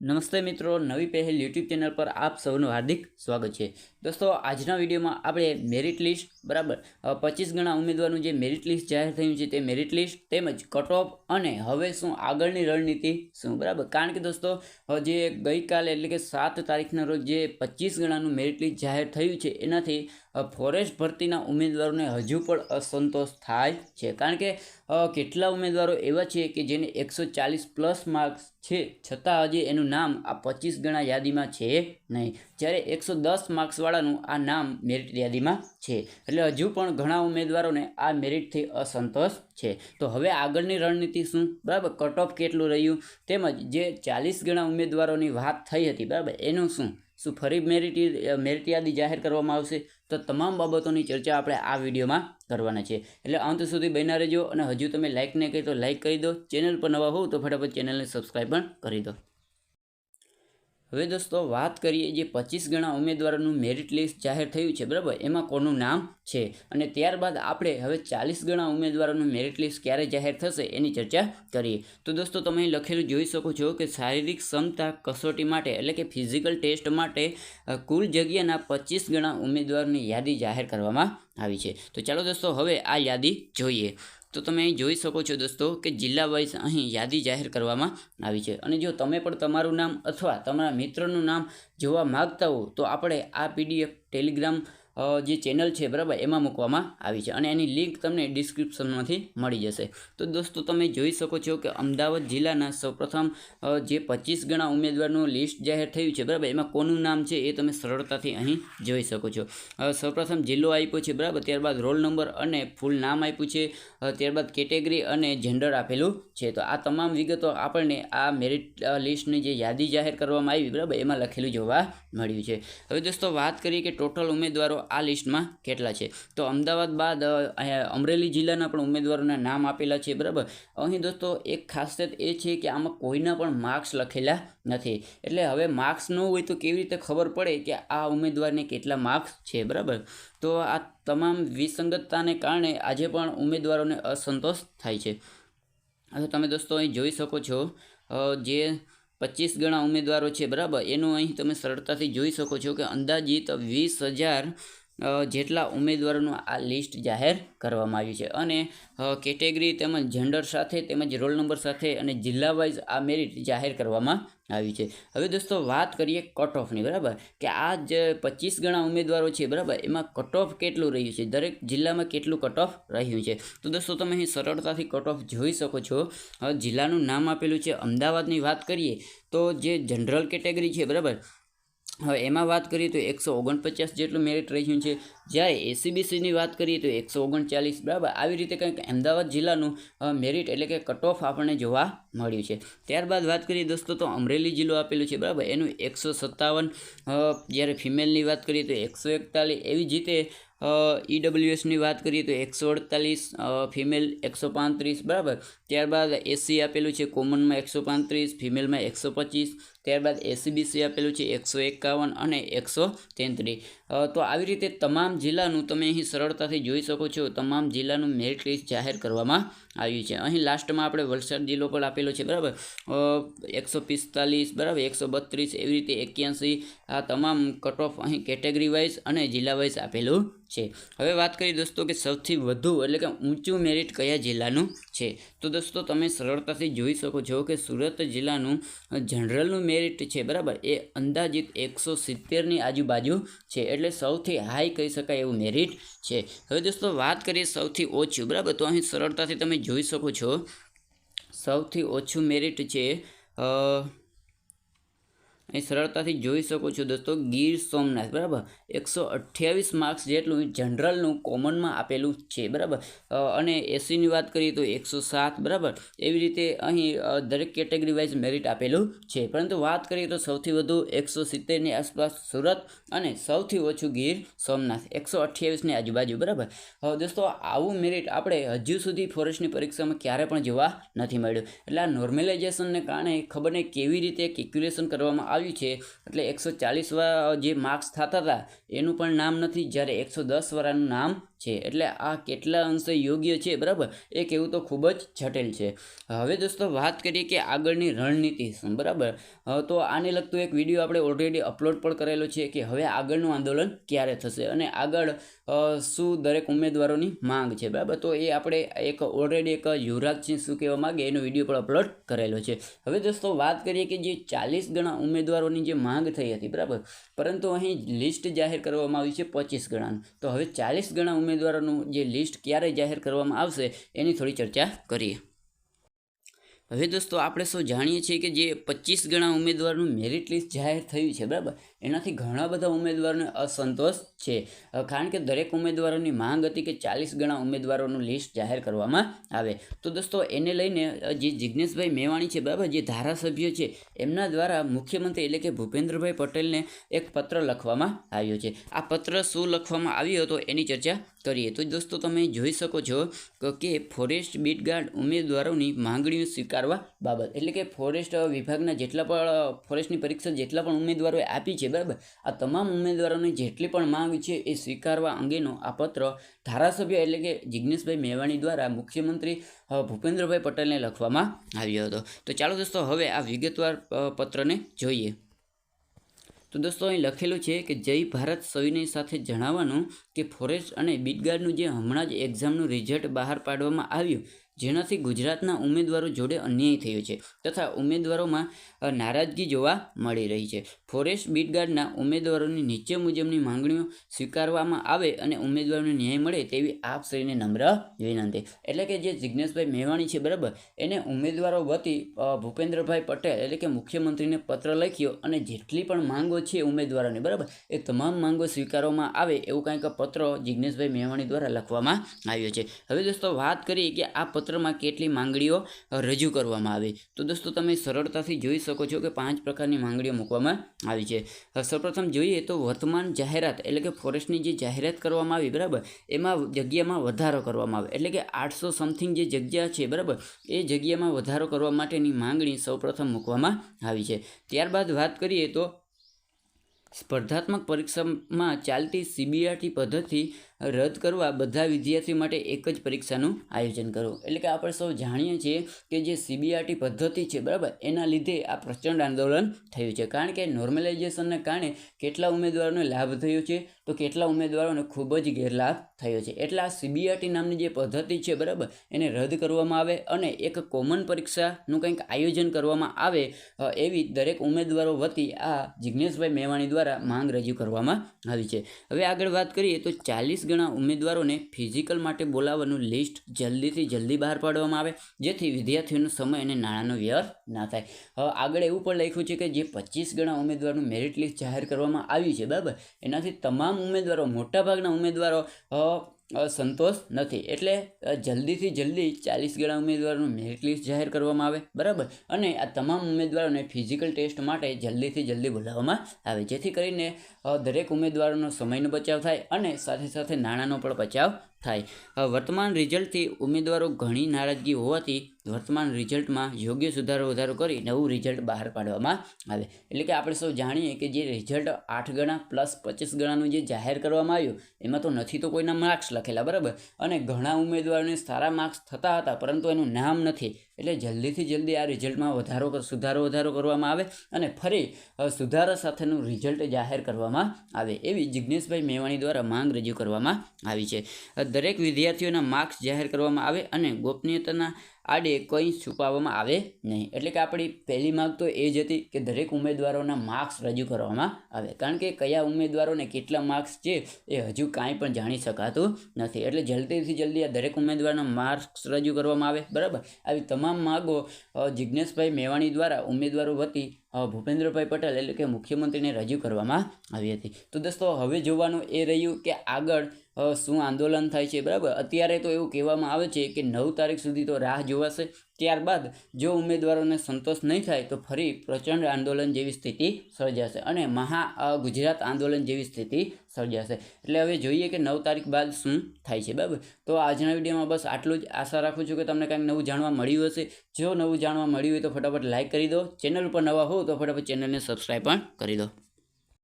નમસ્તે મિત્રો, નવી પહેલ યુટ્યુબ ચેનલ પર આપ સૌનું હાર્દિક સ્વાગત છે. દોસ્તો, આજના વિડીયોમાં આપણે મેરિટ લિસ્ટ બરાબર? પચીસ ગણા ઉમેદવારનું જે મેરિટ લિસ્ટ જાહેર થયું છે તે મેરિટ લિસ્ટ તેમજ કટ ઓફ અને હવે શું આગળની રણનીતિ શું, બરાબર? કારણ કે દોસ્તો જે ગઈકાલે એટલે કે સાત તારીખના રોજ જે પચીસ ગણાનું મેરિટ લિસ્ટ જાહેર થયું છે, એનાથી ફોરેસ્ટ ભરતીના ઉમેદવારોને હજુ પણ અસંતોષ થાય છે. કારણ કે કેટલા ઉમેદવારો એવા છે કે જેને એકસો ચાલીસ પ્લસ માર્ક્સ છે, છતાં હજી એનું નામ આ પચીસ ગણા યાદીમાં છે નહીં. જ્યારે એકસો દસ માર્ક્સવાળાનું આ નામ મેરિટ યાદીમાં છે. એટલે હજુ પણ ઘણા ઉમેદવારોને આ મેરિટથી અસંતોષ છે. તો હવે આગળની રણનીતિ શું? બરાબર, કટ ઓફ કેટલું રહ્યું? તેમજ જે ચાલીસ ગણા ઉમેદવારોની વાત થઈ હતી, બરાબર, એનું શું? શું ફરી મેરિટી મેરિટ યાદી જાહેર કરવામાં આવશે? તો તમામ બાબતોની ચર્ચા આપણે આ વિડીયોમાં કરવાના છે. એટલે અંત સુધી બન્યા રહેજો અને હજુ તમે લાઇક નહીં કરી તો લાઇક કરી દો. ચેનલ પર નવા હોવ તો ફટાફટ ચેનલને સબસ્ક્રાઈબ પણ કરી દો. હવે દોસ્તો, વાત કરીએ જે પચીસ ગણા ઉમેદવારોનું મેરિટ લિસ્ટ જાહેર થયું છે, બરાબર? એમાં કોનું નામ છે? અને ત્યારબાદ આપણે હવે ચાલીસ ગણા ઉમેદવારોનું મેરિટ લિસ્ટ ક્યારે જાહેર થશે એની ચર્ચા કરીએ. તો દોસ્તો, તમે લખેલું જોઈ શકો છો કે શારીરિક ક્ષમતા કસોટી માટે એટલે કે ફિઝિકલ ટેસ્ટ માટે કુલ જગ્યાના પચીસ ગણા ઉમેદવારની યાદી જાહેર કરવામાં આવી છે. તો ચાલો દોસ્તો, હવે આ યાદી જોઈએ. તો તમે અહીં જોઈ શકો છો દોસ્તો કે જિલ્લા વાઇઝ અહીં યાદી જાહેર કરવામાં આવી છે. અને જો તમે પણ તમારું નામ અથવા તમારા મિત્રનું નામ જોવા માગતા હો, તો આપણે આ પીડીએફ ટેલિગ્રામ જે ચેનલ છે બરાબર, એમાં મૂકવામાં આવી છે. અને એની લિંક તમને ડિસ્ક્રિપ્શનમાંથી મળી જશે. તો દોસ્તો, તમે જોઈ શકો છો કે અમદાવાદ જિલ્લાના સૌપ્રથમ જે પચીસ ગણા ઉમેદવારનું લિસ્ટ જાહેર થયું છે, બરાબર, એમાં કોનું નામ છે એ તમે સરળતાથી અહીં જોઈ શકો છો. સૌપ્રથમ જિલ્લો આપ્યો છે, બરાબર, ત્યારબાદ રોલ નંબર અને ફૂલ નામ આપ્યું છે ત્યારબાદ કેટેગરી અને જેન્ડર આપેલું છે. તો આ તમામ વિગતો આપણને આ મેરિટ લિસ્ટની જે યાદી જાહેર કરવામાં આવી, બરાબર, એમાં લખેલું જોવા મળ્યું છે. હવે દોસ્તો, વાત કરીએ કે ટોટલ ઉમેદવારો આ લિસ્ટમાં કેટલા છે? તો અમદાવાદ બાદ અમરેલી જિલ્લાના પણ ઉમેદવારોના નામ આપેલા છે, બરાબર? અહીં દોસ્તો, એક ખાસિયત એ છે કે આમાં કોઈના પણ માર્ક્સ લખેલા નથી. એટલે હવે માર્ક્સ ન હોય તો કેવી રીતે ખબર પડે કે આ ઉમેદવારને કેટલા માર્ક્સ છે, બરાબર? તો આ તમામ વિસંગતતાને કારણે આજે પણ ઉમેદવારોને અસંતોષ થાય છે. હવે તમે દોસ્તો અહીં જોઈ શકો છો જે પચીસ ગણા ઉમેદવારો છે, બરાબર? એનું અહીં તમે સરળતાથી જોઈ શકો છો કે અંદાજિત વીસ હજાર જેટલા ઉમેદવારોનું આ લિસ્ટ જાહેર કરવામાં આવ્યું છે. અને કેટેગરી તેમજ જેન્ડર સાથે તેમજ રોલ નંબર સાથે અને જિલ્લા વાઇઝ આ મેરિટ જાહેર કરવામાં આવી છે. હવે દોસ્તો, વાત કરીએ કટ ઓફની બરાબર? કે આ જે પચીસ ગણા ઉમેદવારો છે, બરાબર? એમાં કટ ઓફ કેટલું રહ્યું છે? દરેક જિલ્લામાં કેટલું કટ ઓફ રહ્યું છે? તો દોસ્તો, તમે અહીં સરળતાથી કટ ઓફ જોઈ શકો છો. જિલ્લાનું નામ આપેલું છે. અમદાવાદની વાત કરીએ તો જે જનરલ કેટેગરી છે, બરાબર? હવે એમાં વાત કરીએ તો એકસો ઓગણપચાસ જેટલું મેરિટ રહ્યું છે. જ્યારે એસીબીસીની વાત કરીએ તો એકસો ઓગણચાલીસ, બરાબર, આવી રીતે કંઈક અમદાવાદ જિલ્લાનું મેરિટ એટલે કે કટ ઓફ આપણને જોવા મળ્યું છે. ત્યારબાદ વાત કરીએ દોસ્તો તો અમરેલી જિલ્લો આપેલું છે, બરાબર, એનું એકસો સત્તાવન જ્યારે ફિમેલની વાત કરીએ તો એકસો એકતાલીસ, એવી જ રીતે ઈડબ્લ્યુએસની વાત કરીએ તો એકસો અડતાલીસ ફિમેલ એકસો પાંત્રીસ, બરાબર. ત્યારબાદ એસસી આપેલું છે કોમનમાં એકસો પાંત્રીસ ફિમેલમાં એકસો પચીસ ત્યારબાદ એસીબીસી આપેલું છે એકસો એકાવન અને એકસો તેત્રીસ. તો આવી રીતે તમામ જિલ્લાનું તમે અહીં સરળતાથી જોઈ શકો છો. તમામ જિલ્લાનું મેરિટ લિસ્ટ જાહેર કરવામાં આવ્યું છે. અહીં લાસ્ટમાં આપણે વલસાડ જિલ્લો પણ આપેલો છે, બરાબર? એકસો પિસ્તાલીસ, બરાબર? એકસો બત્રીસ, એવી રીતે એક્યાસી. આ તમામ કટ ઓફ અહીં કેટેગરી વાઇઝ અને જિલ્લા વાઇઝ આપેલું છે. હવે વાત કરીએ દોસ્તો કે સૌથી વધુ એટલે કે ઊંચું મેરિટ કયા જિલ્લાનું છે? તો દોસ્તો તમે સરળતાથી જોઈ શકો છો કે સુરત જિલ્લાનું જનરલનું મેરિટ છે, બરાબર? એ અંદાજિત એકસો સિત્તેરની આજુબાજુ છે, એટલે સૌથી હાઈ કહી શકાય એવું મેરિટ છે. હવે દોસ્તો, વાત કરીએ સૌથી ઓછું, બરાબર? તો અહીં સરળતાથી તમે જોઈ શકો છો. સૌથી ઓછું મેરિટ છે અહીં સરળતાથી જોઈ શકો છો દોસ્તો, ગીર સોમનાથ, બરાબર? એકસો અઠ્યાવીસ માર્ક્સ જેટલું જનરલનું કોમનમાં આપેલું છે, બરાબર? અને એસીની વાત કરીએ તો એકસો સાત, બરાબર? એવી રીતે અહીં દરેક કેટેગરી વાઇઝ મેરિટ આપેલું છે. પરંતુ વાત કરીએ તો સૌથી વધુ એકસો સિત્તેરની આસપાસ સુરત અને સૌથી ઓછું ગીર સોમનાથ, એકસો અઠ્યાવીસની આજુબાજુ, બરાબર? હવે દોસ્તો, આવું મેરિટ આપણે હજુ સુધી ફોરેસ્ટની પરીક્ષામાં ક્યારે પણ જોવા નથી મળ્યું. એટલે આ નોર્મલાઇઝેશનને કારણે ખબર નહીં કેવી રીતે કેલ્ક્યુલેશન કરવામાં આવ્યું આવ્યું છે. એટલે એકસો ચાલીસ જે માર્ક્સ થતા હતા, એનું પણ નામ નથી, જ્યારે એકસો દસ વાળાનું નામ છે. એટલે આ કેટલા અંશે યોગ્ય છે, બરાબર? એ કહેવું તો ખૂબ જ જટિલ છે. હવે દોસ્તો, વાત કરીએ કે આગળની રણનીતિ શું, બરાબર? તો આને લગતું એક વીડિયો આપણે ઓલરેડી અપલોડ પણ કરેલો છે કે હવે આગળનું આંદોલન ક્યારે થશે અને આગળ શું દરેક ઉમેદવારોની માંગ છે, બરાબર? તો એ આપણે એક ઓલરેડી એક યુવરાજસિંહ શું કહેવા માગે, એનો વીડિયો પણ અપલોડ કરેલો છે. હવે દોસ્તો, વાત કરીએ કે જે ચાલીસ ગણા ઉમેદવારોની જે માંગ થઈ હતી, બરાબર? પરંતુ અહીં લિસ્ટ જાહેર કરવામાં આવી છે પચીસ ગણાનું. તો હવે ચાલીસ ગણા ઉમેદવારોનું જે લિસ્ટ ક્યારે જાહેર કરવામાં આવશે, એની થોડી ચર્ચા કરીએ. હવે દોસ્તો, આપણે સૌ જાણીએ છીએ કે જે પચીસ ગણા ઉમેદવારનું મેરિટ લિસ્ટ જાહેર થયું છે, બરાબર? એનાથી ઘણા બધા ઉમેદવારોને અસંતોષ છે. કારણ કે દરેક ઉમેદવારોની માંગ હતી કે ચાલીસ ગણા ઉમેદવારોનું લિસ્ટ જાહેર કરવામાં આવે. તો દોસ્તો, એને લઈને જે જિજ્ઞેશભાઈ મેવાણી છે, બરાબર? જે ધારાસભ્ય છે, એમના દ્વારા મુખ્યમંત્રી એટલે કે ભૂપેન્દ્રભાઈ પટેલને એક પત્ર લખવામાં આવ્યો છે. આ પત્ર શું લખવામાં આવ્યો હતો, એની ચર્ચા કરીએ. તો દોસ્તો, તમે જોઈ શકો છો કે ફોરેસ્ટ બીટગાર્ડ ઉમેદવારોની માંગણીઓ સ્વીકારવા બાબત. એટલે કે ફોરેસ્ટ વિભાગના જેટલા પણ ફોરેસ્ટની પરીક્ષા જેટલા પણ ઉમેદવારોએ આપી છે, બરાબર? આ તમામ ઉમેદવારોની જેટલી પણ માંગ છે એ સ્વીકારવા અંગેનો આ પત્ર ધારાસભ્ય એટલે કે જિજ્ઞેશભાઈ મેવાણી દ્વારા મુખ્યમંત્રી ભૂપેન્દ્રભાઈ પટેલને લખવામાં આવ્યો હતો. તો ચાલો દોસ્તો, હવે આ વિગતવાર પત્રને જોઈએ. તો દોસ્તો, અહીં લખેલું છે કે જય ભારત સવિનય સાથે જણાવવાનું કે ફોરેસ્ટ અને બીટગાર્ડનું જે હમણાં જ એક્ઝામનું રિઝલ્ટ બહાર પાડવામાં આવ્યું જેનાથી ગુજરાતના ઉમેદવારો જોડે અન્યાય થયો છે તથા ઉમેદવારોમાં નારાજગી જોવા મળી રહી છે. ફોરેસ્ટ બીટગાર્ડના ઉમેદવારોની નીચે મુજબની માંગણીઓ સ્વીકારવામાં આવે અને ઉમેદવારોને ન્યાય મળે તેવી આપશ્રીને નમ્ર વિનંતી. એટલે કે જે જિજ્ઞેશભાઈ મેવાણી છે, બરાબર, એને ઉમેદવારો વતી ભૂપેન્દ્રભાઈ પટેલ એટલે કે મુખ્યમંત્રીને પત્ર લખ્યો અને જેટલી પણ માંગો છે ઉમેદવારોની, બરાબર, એ તમામ માંગો સ્વીકારવામાં આવે એવું કંઈક પત્ર જિજ્ઞેશભાઈ મેવાણી દ્વારા લખવામાં આવ્યો છે. હવે દોસ્તો વાત કરીએ કે આ પત્ર પત્રમાં કેટલી માંગણીઓ રજૂ કરવામાં આવી? તો દોસ્તો, તમે સરળતાથી જોઈ શકો છો કે પાંચ પ્રકારની માંગણીઓ મૂકવામાં આવી છે. સૌપ્રથમ જોઈએ તો વર્તમાન જાહેરાત એટલે કે ફોરેસ્ટની જે જાહેરાત કરવામાં આવી, બરાબર? એમાં જગ્યામાં વધારો કરવામાં આવે. એટલે કે આઠસો સમથિંગ જે જગ્યા છે, બરાબર? એ જગ્યામાં વધારો કરવા માટેની માંગણી સૌપ્રથમ મૂકવામાં આવી છે. ત્યારબાદ વાત કરીએ તો સ્પર્ધાત્મક પરીક્ષામાં ચાલતી સીબીઆરટી પદ્ધતિ રદ કરવા બધા વિદ્યાર્થીઓ માટે એક જ પરીક્ષાનું આયોજન કરવું એટલે કે આપણે સૌ જાણીએ છીએ કે જે સીબીઆરટી પદ્ધતિ છે, બરાબર, એના લીધે આ પ્રચંડ આંદોલન થયું છે. કારણ કે નોર્મલાઇઝેશનને કારણે કેટલા ઉમેદવારોને લાભ થયો છે, તો કેટલા ઉમેદવારોને ખૂબ જ ગેરલાભ થયો છે. એટલે આ સીબીઆરટી નામની જે પદ્ધતિ છે, બરાબર, એને રદ કરવામાં આવે અને એક કોમન પરીક્ષાનું કંઈક આયોજન કરવામાં આવે એવી દરેક ઉમેદવારો વતી આ જિજ્ઞેશભાઈ મેવાણી દ્વારા માંગ રજૂ કરવામાં આવી છે. હવે આગળ વાત કરીએ તો ચાલીસ ગણા ઉમેદવારોને ફિઝિકલ માટે બોલાવવાનું લિસ્ટ જલ્દીથી જલ્દી બહાર પાડવામાં આવે, જેથી વિદ્યાર્થીઓનો સમય અને નાણાંનો વ્યર્થ ના થાય. હવે આગળ એવું પણ લખ્યું છે કે જે પચીસ ગણા ઉમેદવારનું મેરિટ લિસ્ટ જાહેર કરવામાં આવ્યું છે, બરાબર? એનાથી તમામ ઉમેદવારો, મોટાભાગના ઉમેદવારો સંતોષ નથી. એટલે જલ્દીથી જલ્દી ચાલીસ ગણા ઉમેદવારોનું મેરિટ લિસ્ટ જાહેર કરવામાં આવે. બરાબર? અને આ તમામ ઉમેદવારોને ફિઝિકલ ટેસ્ટ માટે જલ્દીથી જલ્દી બોલાવવામાં આવે. જેથી કરીને દરેક ઉમેદવારોનો સમયનો બચાવ થાય અને સાથે સાથે નાણાંનો પણ બચાવ થાય. વર્તમાન રિઝલ્ટથી ઉમેદવારો ઘણી નારાજગી હોવાથી વર્તમાન રિઝલ્ટમાં યોગ્ય સુધારો વધારો કરી નવું રિઝલ્ટ બહાર પાડવામાં આવે. એટલે કે આપણે સૌ જાણીએ કે જે રિઝલ્ટ આઠ ગણા પ્લસ પચીસ ગણાનું જે જાહેર કરવામાં આવ્યું, એમાં તો નથી તો કોઈના માર્ક્સ લખેલા, બરાબર? અને ઘણા ઉમેદવારોને સારા માર્ક્સ થતા હતા, પરંતુ એનું નામ નથી. એટલે જલ્દીથી જલ્દી આ રિઝલ્ટમાં વધારો સુધારો વધારો કરવામાં આવે અને ફરી સુધારા સાથેનું રિઝલ્ટ જાહેર કરવામાં આવે એવી જિજ્ઞેશભાઈ મેવાણી દ્વારા માંગ રજૂ કરવામાં આવી છે. દરેક વિદ્યાર્થીઓના માર્ક્સ જાહેર કરવામાં આવે અને ગોપનીયતાના આડે કંઈ છુપાવવામાં આવે નહીં. એટલે કે આપણી પહેલી માગ તો એ જ હતી કે દરેક ઉમેદવારોના માર્ક્સ રજૂ કરવામાં આવે. કારણ કે કયા ઉમેદવારોને કેટલા માર્ક્સ છે એ હજુ કાંઈ પણ જાણી શકાતું નથી. એટલે જલ્દીથી જલ્દી આ દરેક ઉમેદવારના માર્ક્સ રજૂ કરવામાં આવે. બરાબર? આવી તમામ માગો જિજ્ઞેશભાઈ મેવાણી દ્વારા ઉમેદવારો વતી ભૂપેન્દ્રભાઈ પટેલ એટલે કે મુખ્યમંત્રીને રજૂ કરવામાં આવી હતી. તો દોસ્તો, હવે જોવાનું એ રહ્યું કે આગળ શું આંદોલન થાય છે, બરાબર? અત્યારે તો એવું કહેવામાં આવે છે કે નવ તારીખ સુધી તો રાહ જોવાશે. ત્યારબાદ જો ઉમેદવારોને સંતોષ નહીં થાય, તો ફરી પ્રચંડ આંદોલન જેવી સ્થિતિ સર્જાશે અને મહા ગુજરાત આંદોલન જેવી સ્થિતિ સર્જાશે. એટલે હવે જોઈએ કે નવ તારીખ બાદ શું થાય છે, બરાબર? તો આજના વિડીયોમાં બસ આટલું જ. આશા રાખું છું કે તમને કંઈક નવું જાણવા મળ્યું હશે. જો નવું જાણવા મળ્યું હોય તો ફટાફટ લાઇક કરી દો. ચેનલ ઉપર નવા હો તો ફટાફટ ચેનલને સબસ્ક્રાઈબ પણ કરી દો.